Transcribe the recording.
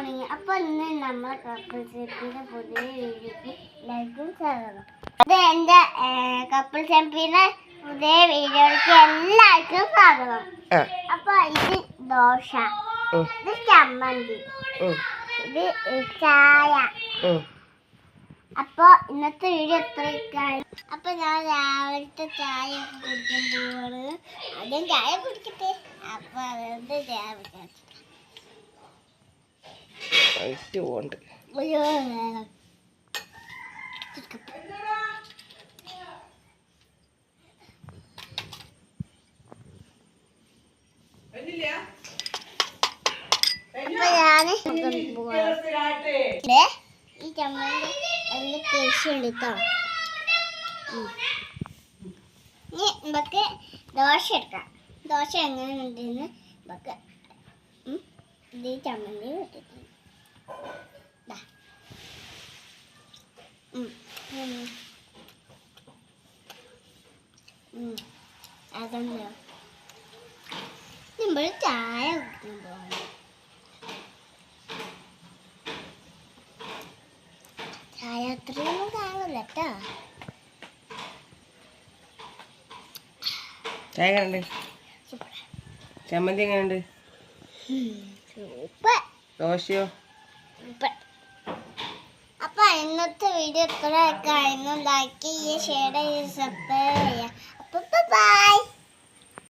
Morning അപ്പൊ ഇന്ന് നമ്മൾ കപ്പിൾ പുതിയ വീഡിയോക്ക് സ്വാഗതം. അത് എന്റെ കപ്പിൾ ചെമ്പിന്റെ പുതിയ വീഡിയോയ്ക്ക് എല്ലാവർക്കും സ്വാഗതം. അപ്പോൾ അപ്പൊ ഇത് ദോശ. ഇത് ചമ്മന്തി. ഇത് ചായ. അപ്പോൾ അപ്പൊ ഇന്നത്തെ വീഡിയോ എത്രയൊക്കെയായി അപ്പൊ ഞാൻ രാവിലത്തെ ചായ കുടിക്കാൻ പോവാണ്. ആദ്യം ചായ കുടിക്കട്ടെ. അപ്പൊ അതുകൊണ്ട് രാവിലെ പൈസ പോണ്ട് ഈ ചമ്മന്തി നമുക്ക് ദോശ എടുക്കാം ദോശ എങ്ങനെ ഉണ്ടെന്ന് നമുക്ക് ഇത് ചമ്മന്തി ഇട്ടിട്ടുണ്ട് ഉം, ഉം. ഉം, അതെന്താ? നമ്മൾ ചായ കുടിക്കാൻ പോകണം ചായ അത്രയൊന്നും കാണില്ല കേട്ടോ. ചായ എങ്ങനെയുണ്ട് ചമ്മന്തി എങ്ങനെയുണ്ട് സൂപ്പർ. ദോശയോ? അപ്പൊ ഇന്നത്തെ വീഡിയോ ഇത്രയൊക്കെ ആയിരുന്നു. ലൈക്ക് ചെയ്യുക ഷെയർ ചെയ്യുക സബ്സ്ക്രൈബ് ചെയ്യുക. അപ്പൊ ബൈ